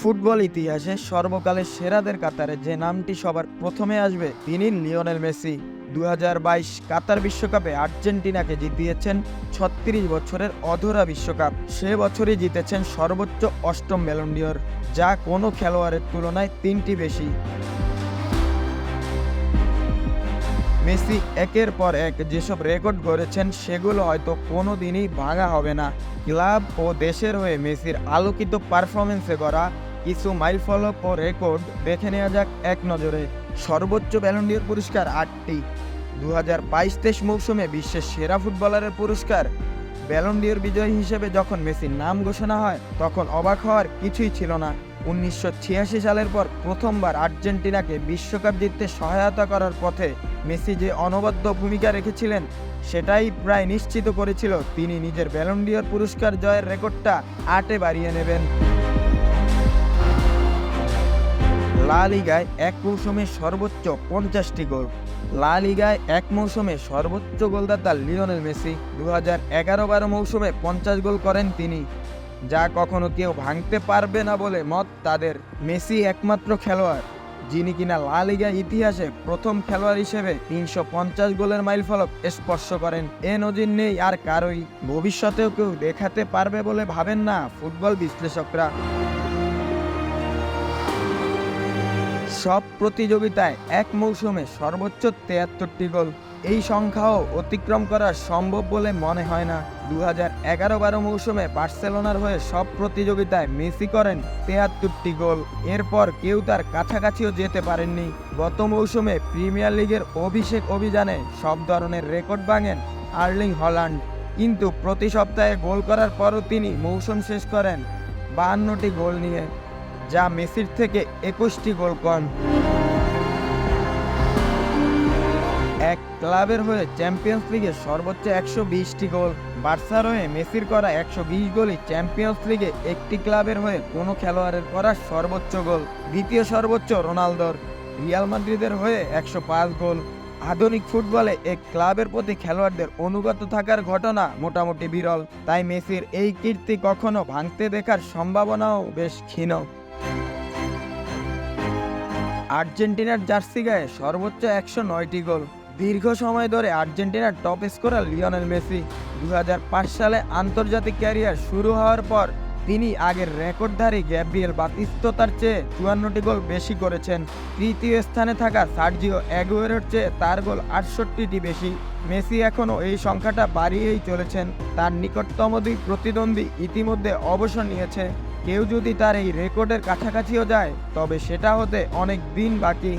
Football ইতিহাসে সর্বকালের সেরাদের কাতারে যে নামটি সবার প্রথমে আসবে, তিনি লিওনেল মেসি। দু হাজার বাইশ কাতার বিশ্বকাপে আর্জেন্টিনাকে জিতিয়েছেন ছত্রিশ বছরের অধরা বিশ্বকাপ। সে বছরই জিতেছেন সর্বোচ্চ অষ্টম মেলন্ডিয়র যা কোনো খেলোয়াড়ের তুলনায় তিনটি বেশি। মেসি একের পর এক যেসব রেকর্ড গড়েছেন, সেগুলো হয়তো কোনো দিনই ভাঙা হবে না। ক্লাব ও দেশের হয়ে মেসির আলোকিত পারফরমেন্সে করা কিছু মাইলফলক ও রেকর্ড দেখে নেওয়া যাক এক নজরে। সর্বোচ্চ ব্যালন্ডিয়র পুরস্কার আটটি। দু হাজার বাইশ তেইশ মৌসুমে বিশ্বের সেরা ফুটবলারের পুরস্কার। ব্যালন্ডিয়র বিজয়ী হিসেবে যখন মেসির নাম ঘোষণা হয়, তখন অবাক হওয়ার কিছুই ছিল না। উনিশশো ছিয়াশি সালের পর প্রথমবার আর্জেন্টিনাকে বিশ্বকাপ জিততে সহায়তা করার পথে মেসি যে অনবদ্য ভূমিকা রেখেছিলেন, সেটাই প্রায় নিশ্চিত করেছিল। তিনি নিজের ব্যালন্ডিয়র পুরস্কার জয়ের রেকর্ডটা আটে বাড়িয়ে নেবেন। লা লিগায় এক মৌসুমে সর্বোচ্চ পঞ্চাশটি গোল। লা লিগায় এক মৌসুমে সর্বোচ্চ গোলদাতা লিওনেল মেসি। দু হাজার এগারো বারো মৌসুমে পঞ্চাশ গোল করেন তিনি। যা কখনো কেউ ভাঙতে পারবে না বলে মত তাদের। মেসি একমাত্র খেলোয়াড়, যিনি কিনা লা লিগা ইতিহাসে প্রথম খেলোয়াড় হিসেবে তিনশো পঞ্চাশ গোলের মাইলফলক স্পর্শ করেন। এ নজির নেই আর কারোই। ভবিষ্যতেও কেউ দেখাতে পারবে বলে ভাবেন না ফুটবল বিশ্লেষকরা। সব প্রতিযোগিতায় এক মৌসুমে সর্বোচ্চ তেয়াত্তরটি গোল এই সংখ্যাও অতিক্রম করা সম্ভব বলে মনে হয় না। দু হাজার এগারো বারো মৌসুমে বার্সেলোনার হয়ে সব প্রতিযোগিতায় মেসি করেন তেয়াত্তরটি গোল। এরপর কেউ তার কাছাকাছিও যেতে পারেননি। গত মৌসুমে প্রিমিয়ার লিগের অভিষেক অভিযানে সব ধরনের রেকর্ড ভাঙেন আর্লিং হল্যান্ড। কিন্তু প্রতি সপ্তাহে গোল করার পরও তিনি মৌসুম শেষ করেন বাহান্নটি গোল নিয়ে, যা মেসির থেকে একুশটি গোল কম। এক ক্লাবের হয়ে চ্যাম্পিয়ন্স লিগে সর্বোচ্চ একশো বিশটি গোল, বার্সার হয়ে মেসির করা একশো বিশ গোলই চ্যাম্পিয়ন্স লিগে একটি ক্লাবের হয়ে কোনো খেলোয়াড়ের করা সর্বোচ্চ গোল। দ্বিতীয় সর্বোচ্চ রোনালদোর। রিয়াল মাদ্রিদের হয়ে একশো পাঁচ গোল। আধুনিক ফুটবলে এক ক্লাবের প্রতি খেলোয়াড়দের অনুগত থাকার ঘটনা মোটামুটি বিরল। তাই মেসির এই কীর্তি কখনো ভাঙতে দেখার সম্ভাবনাও বেশ ক্ষীণ। আর্জেন্টিনার জার্সি গায়ে সর্বোচ্চ একশো নয়টি গোল। দীর্ঘ সময় ধরে আর্জেন্টিনার টপ স্কোরার লিওনেল মেসি। দু হাজার পাঁচ সালে আন্তর্জাতিক ক্যারিয়ার শুরু হওয়ার পর তিনি আগের রেকর্ডধারী গ্যাব্রিয়েল বাতিস্ততার চেয়ে চুয়ান্নটি গোল বেশি করেছেন। তৃতীয় স্থানে থাকা সার্জিও অ্যাগুয়েরোর চেয়ে তার গোল আটষট্টিটি বেশি। মেসি এখনও এই সংখ্যাটা বাড়িয়েই চলেছেন। তার নিকটতম দুই প্রতিদ্বন্দ্বী ইতিমধ্যে অবসর নিয়েছে। কেউ যদি তার এই রেকর্ডের কাছাকাছিও যায়, তবে সেটা হতে অনেক দিন বাকি।